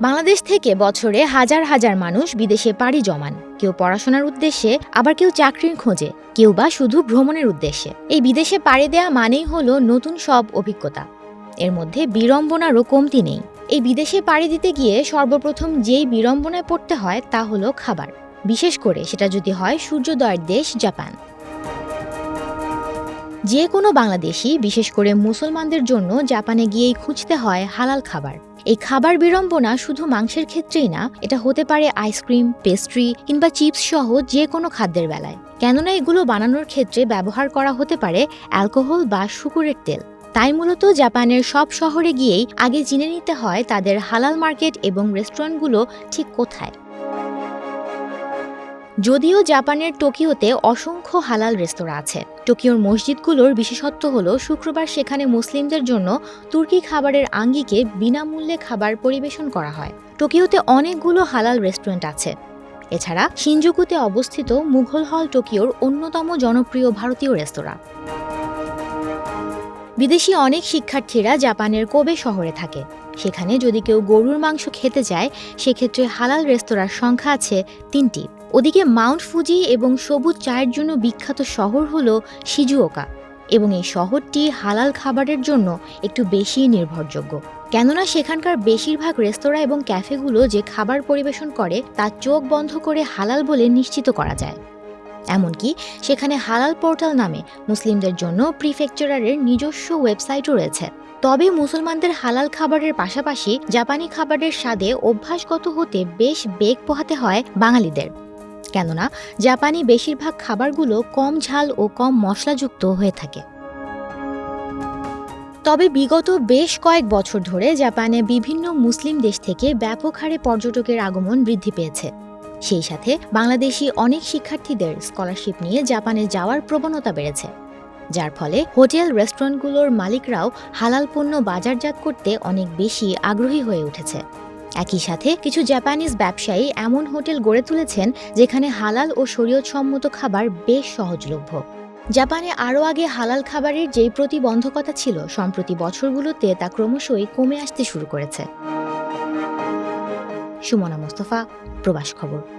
বাংলাদেশ থেকে বছরে হাজার হাজার মানুষ বিদেশে পাড়ি জমান। কেউ পড়াশোনার উদ্দেশ্যে, আবার কেউ চাকরির খোঁজে। কেউ বা শুধু ভ্রমণের উদ্দেশ্যে। এই বিদেশে পাড়ি দেওয়া মানেই হলো নতুন সব অভিজ্ঞতা। এর মধ্যে বিড়ম্বনারও কমতি নেই। এই বিদেশে পাড়ি দিতে গিয়ে সর্বপ্রথম যেই বিড়ম্বনায় পড়তে হয় তা হলো খাবার। বিশেষ করে সেটা যদি হয় সূর্যোদয়ের দেশ জাপান। যে কোনো বাংলাদেশি, বিশেষ করে মুসলমানদের জন্য জাপানে গিয়েই খুঁজতে হয় হালাল খাবার। এই খাবার বিড়ম্বনা শুধু মাংসের ক্ষেত্রেই না, এটা হতে পারে আইসক্রিম পেস্ট্রি কিংবা চিপস সহ যে কোনো খাদ্যের বেলায়। কেননা এগুলো বানানোর ক্ষেত্রে ব্যবহার করা হতে পারে অ্যালকোহল বা শুকুরের তেল। তাই মূলত জাপানের সব শহরে গিয়েই আগে জেনে নিতে হয় তাদের হালাল মার্কেট এবং রেস্টুরেন্টগুলো ঠিক কোথায়। যদিও জাপানের টোকিওতে অসংখ্য হালাল রেস্তোরাঁ আছে। টোকিওর মসজিদগুলোর বিশেষত্ব হলো, শুক্রবার সেখানে মুসলিমদের জন্য তুর্কি খাবারের আঙ্গিকে বিনামূল্যে খাবার পরিবেশন করা হয়। টোকিওতে অনেকগুলো হালাল রেস্টুরেন্ট আছে। এছাড়া সিনজুকুতে অবস্থিত মুঘল হল টোকিওর অন্যতম জনপ্রিয় ভারতীয় রেস্তোরাঁ। বিদেশি অনেক শিক্ষার্থীরা জাপানের কোবে শহরে থাকে। সেখানে যদি কেউ গরুর মাংস খেতে চায় সেক্ষেত্রে হালাল রেস্তোরাঁর সংখ্যা আছে তিনটি। ওদিকে মাউন্ট ফুজি এবং সবুজ চায়ের জন্য বিখ্যাত শহর হল সিজুওকা এবং এই শহরটি হালাল খাবারের জন্য একটু বেশি নির্ভরযোগ্য। কেননা সেখানকার বেশিরভাগ রেস্তোরাঁ এবং ক্যাফেগুলো যে খাবার পরিবেশন করে তা চোখ বন্ধ করে হালাল বলে নিশ্চিত করা যায়। এমনকি সেখানে হালাল পোর্টাল নামে মুসলিমদের জন্য প্রিফেকচারারের নিজস্ব ওয়েবসাইটও রয়েছে। তবে মুসলমানদের হালাল খাবারের পাশাপাশি জাপানি খাবারের স্বাদে অভ্যাসগত হতে বেশ বেগ পোহাতে হয় বাঙালিদের। কেননা জাপানি বেশিরভাগ খাবারগুলো কম ঝাল ও কম মশলাযুক্ত হয়ে থাকে। তবে বিগত বেশ কয়েক বছর ধরে জাপানে বিভিন্ন মুসলিম দেশ থেকে ব্যাপক হারে পর্যটকের আগমন বৃদ্ধি পেয়েছে। সেই সাথে বাংলাদেশি অনেক শিক্ষার্থীদের স্কলারশিপ নিয়ে জাপানে যাওয়ার প্রবণতা বেড়েছে। যার ফলে হোটেল, রেস্টুরেন্টগুলোর মালিকরাও হালাল পণ্য বাজারজাত করতে অনেক বেশি আগ্রহী হয়ে উঠেছে। একই সাথে কিছু জাপানিজ ব্যবসায়ী এমন হোটেল গড়ে তুলেছেন যেখানে হালাল ও শরীয়তসম্মত খাবার বেশ সহজলভ্য। জাপানে আরও আগে হালাল খাবারের যেই প্রতিবন্ধকতা ছিল, সম্প্রতি বছরগুলোতে তা ক্রমশই কমে আসতে শুরু করেছে। সুমনা মোস্তফা, প্রবাস খবর।